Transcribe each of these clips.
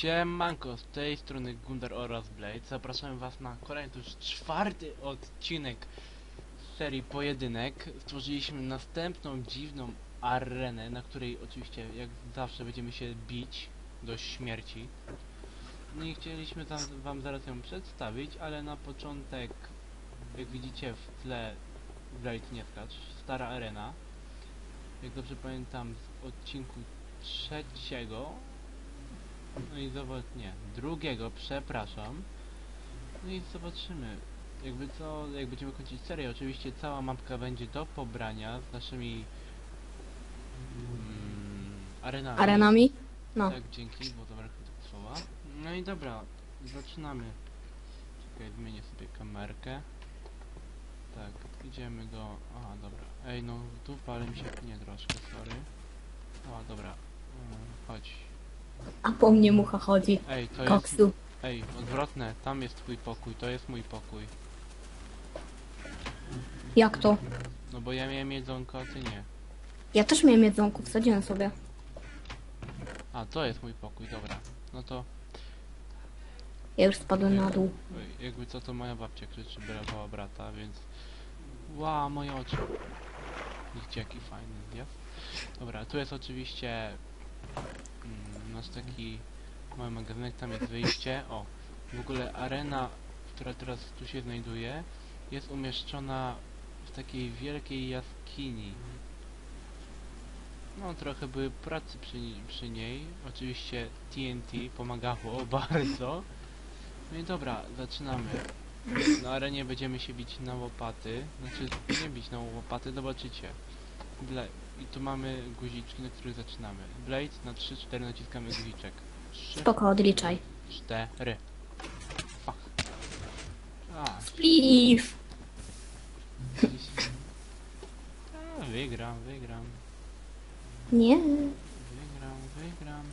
Siemanko, z tej strony Gundar oraz Blade. Zapraszam was na kolejny, to już czwarty odcinek serii Pojedynek. Stworzyliśmy następną dziwną arenę, na której oczywiście jak zawsze będziemy się bić do śmierci. No i chcieliśmy tam, wam zaraz ją przedstawić, ale na początek, jak widzicie w tle, Blade nie skacz, stara arena. Jak dobrze pamiętam z odcinku trzeciego, no i zobacz, nie, drugiego, przepraszam. No i zobaczymy. Jakby co, jak będziemy kończyć serię, oczywiście cała mapka będzie do pobrania z naszymi mm, arenami. Arenami? No. Tak, dzięki, bo to brakuje tego słowa. No i dobra, zaczynamy. Czekaj, zmienię sobie kamerkę. Tak, idziemy do... Aha, dobra. Ej, no tu pali mi się... Nie, troszkę, sorry. O, dobra. Mm, Chodź. A po mnie mucha chodzi. Ej, to jest... Koksu. Ej, odwrotne, tam jest twój pokój, to jest mój pokój. Jak to? No bo ja miałem jedzonko, a ty nie. Ja też miałem jedzonko, wsadziłem sobie. A, to jest mój pokój, dobra. No to, Ja już spadłem na dół. jakby co, to moja babcia krzyczy, brała brata, więc... Ła, moje oczy. Widzicie, jaki fajny zjazd. Dobra, tu jest oczywiście... Mm, nasz taki mały magazynek, tam jest wyjście. O, w ogóle arena, która teraz tu się znajduje, jest umieszczona w takiej wielkiej jaskini. No, trochę były pracy przy, przy niej. Oczywiście TNT pomagało bardzo. No i dobra, zaczynamy. Na arenie będziemy się bić na łopaty. Znaczy, nie bić na łopaty, zobaczycie. I tu mamy guziczki, na których zaczynamy. Blade na 3-4 naciskamy guziczek. 3, Spoko, odliczaj. 4. Fuck. A, Spliff! A, wygram, wygram, Nie. wygram, wygram.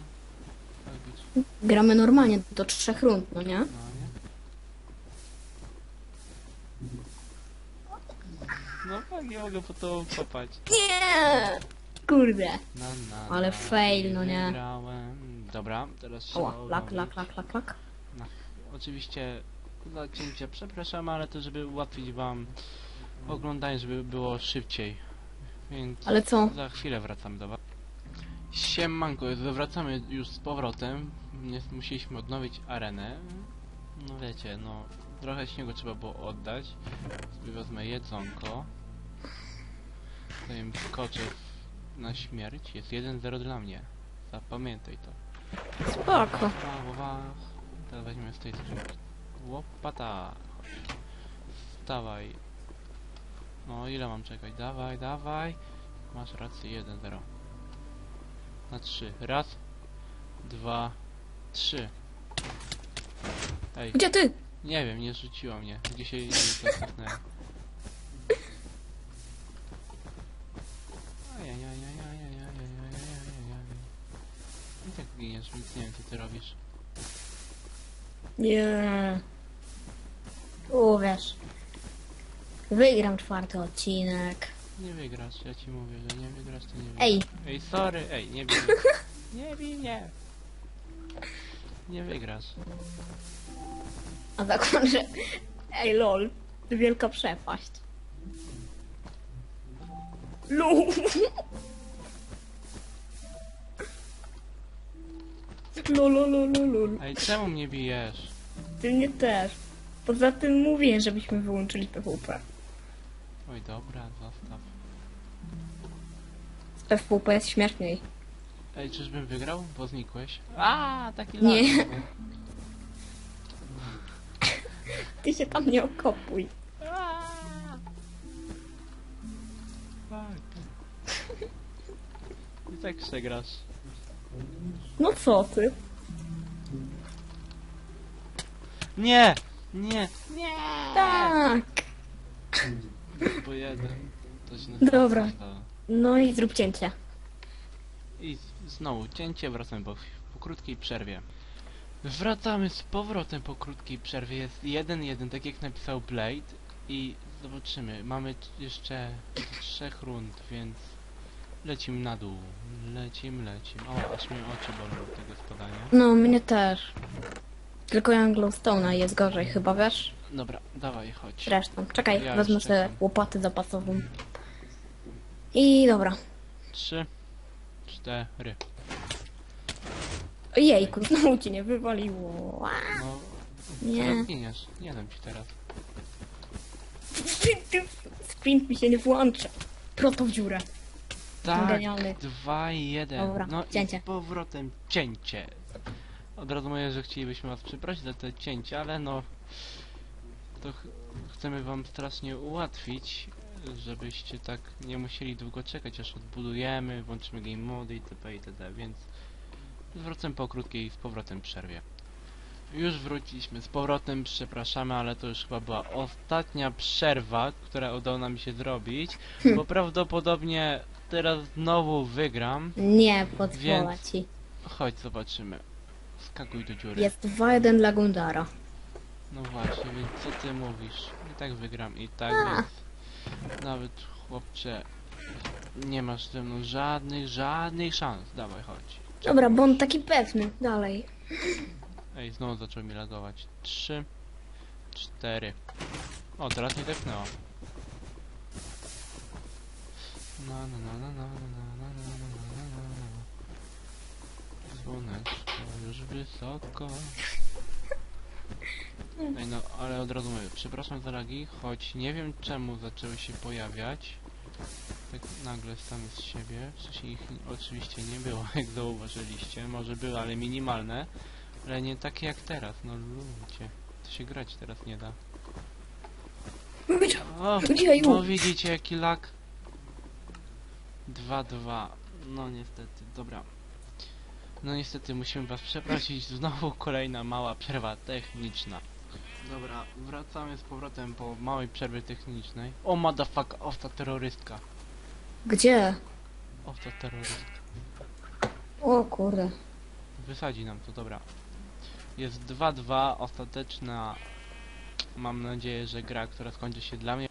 Tak być, Gramy normalnie do trzech rund, no nie? no nie? No tak, nie mogę po to popać. Nie! Kurde. Na, na, Ale na, fail, no nie. Wygrałem. Dobra, teraz trzeba Oła, lak, lak, lak, lak, lak. Oczywiście za cięcia przepraszam, ale to żeby ułatwić wam oglądanie, żeby było szybciej. Więc Ale co? za chwilę wracamy do was. Siemanko, wracamy już z powrotem. Nie, musieliśmy odnowić arenę. No wiecie, no trochę śniegu trzeba było oddać. Sobie wezmę jedzonko. Tutaj im skoczę na śmierć. Jest 1-0 dla mnie. Zapamiętaj to. Spoko. Wach, wach. Teraz weźmiemy z tej skrzynki. Łopata. Chodź. Wstawaj. No ile mam czekać? Dawaj, dawaj. Masz rację, 1-0. Na 3. Raz. Dwa. Trzy. Ej, Gdzie ty? nie wiem, nie rzuciła mnie. Gdzie się nie Tak nic nie wiem co ty robisz. Nie. Uwierz. Wygram czwarty odcinek. Nie wygrasz, ja ci mówię, że nie wygrasz, to nie wygrasz. Ej, Ej, sorry, ej, nie bij. nie bij mnie. Nie wygrasz. a zakład, że... Ej, lol. Wielka przepaść. Lol. Lol, lol, lol, lol. Ej, czemu mnie bijesz? Ty mnie też. Poza tym mówię, żebyśmy wyłączyli PvP. Oj, dobra, zostaw. PvP jest śmieszniej. Ej, czyżbym wygrał? Bo znikłeś. A, taki Nie. lag. Ty się tam nie okopuj. A. Fuck. I tak przegrasz. No co ty? Nie! Nie! Nie! Tak. Bo jeden. To Dobra. zostało. No i zrób cięcie. I znowu cięcie, wracamy po, po krótkiej przerwie. Wracamy z powrotem po krótkiej przerwie. Jest 1-1, tak jak napisał Blade. I zobaczymy. Mamy t- jeszcze trzech rund, więc Lecim na dół. Lecim, lecim. O, aż mnie oczy bolą od tego spadania. No, mnie też. Tylko ja mam glowstone'a i jest gorzej chyba, wiesz? Dobra, dawaj, chodź. Zresztą. Czekaj, Ja już wezmę sobie czekam. łopatę zapasową. I dobra. Trzy, cztery. Jejku, znowu ci nie wywaliło. No, Nie. teraz giniesz. Nie dam ci teraz. Sprint mi się nie włącza. Proto w dziurę. Tak, Genialny. dwa i jeden. Dobra, no cięcie. i z powrotem cięcie. Od razu mówię, że chcielibyśmy was przeprosić za te cięcie, ale no... To ch chcemy wam strasznie ułatwić, żebyście tak nie musieli długo czekać, aż odbudujemy, włączymy game mody itp. itd. Więc zwrócę po krótkiej z powrotem przerwie. Już wróciliśmy z powrotem, przepraszamy, ale to już chyba była ostatnia przerwa, która udało nam się zrobić, bo prawdopodobnie teraz znowu wygram. Nie, pozwolę Więc- ci. Chodź, zobaczymy. Skakuj do dziury. Jest 2-1 dla Gundara. No właśnie, więc co ty mówisz? I tak wygram, i tak, A. więc... Nawet, chłopcze, nie masz ze mną żadnych, żadnych szans. Dawaj, chodź. Dobra, bo on taki pewny. Dalej. Ej, znowu zaczął mi lagować. Trzy, cztery. O, teraz nie tepnęło. Na na na na na na na na na na na na. Słoneczko już wysoko. Ej, no, ale od razu mówię, przepraszam za lagi, choć nie wiem czemu zaczęły się pojawiać. Tak nagle same z siebie. Wcześniej ich oczywiście nie było, jak zauważyliście. Może były, ale minimalne. Ale nie takie jak teraz, no ludzie. To się grać teraz nie da. O, no widzicie jaki lag? 2-2. No niestety, dobra. No niestety musimy was przeprosić. Znowu kolejna mała przerwa techniczna. Dobra, wracamy z powrotem po małej przerwie technicznej. O motherfuck, owca terrorystka. Gdzie? Owca terrorystka. O kurde. Wysadzi nam to, dobra. Jest 2-2, ostateczna, mam nadzieję, że gra, która skończy się dla mnie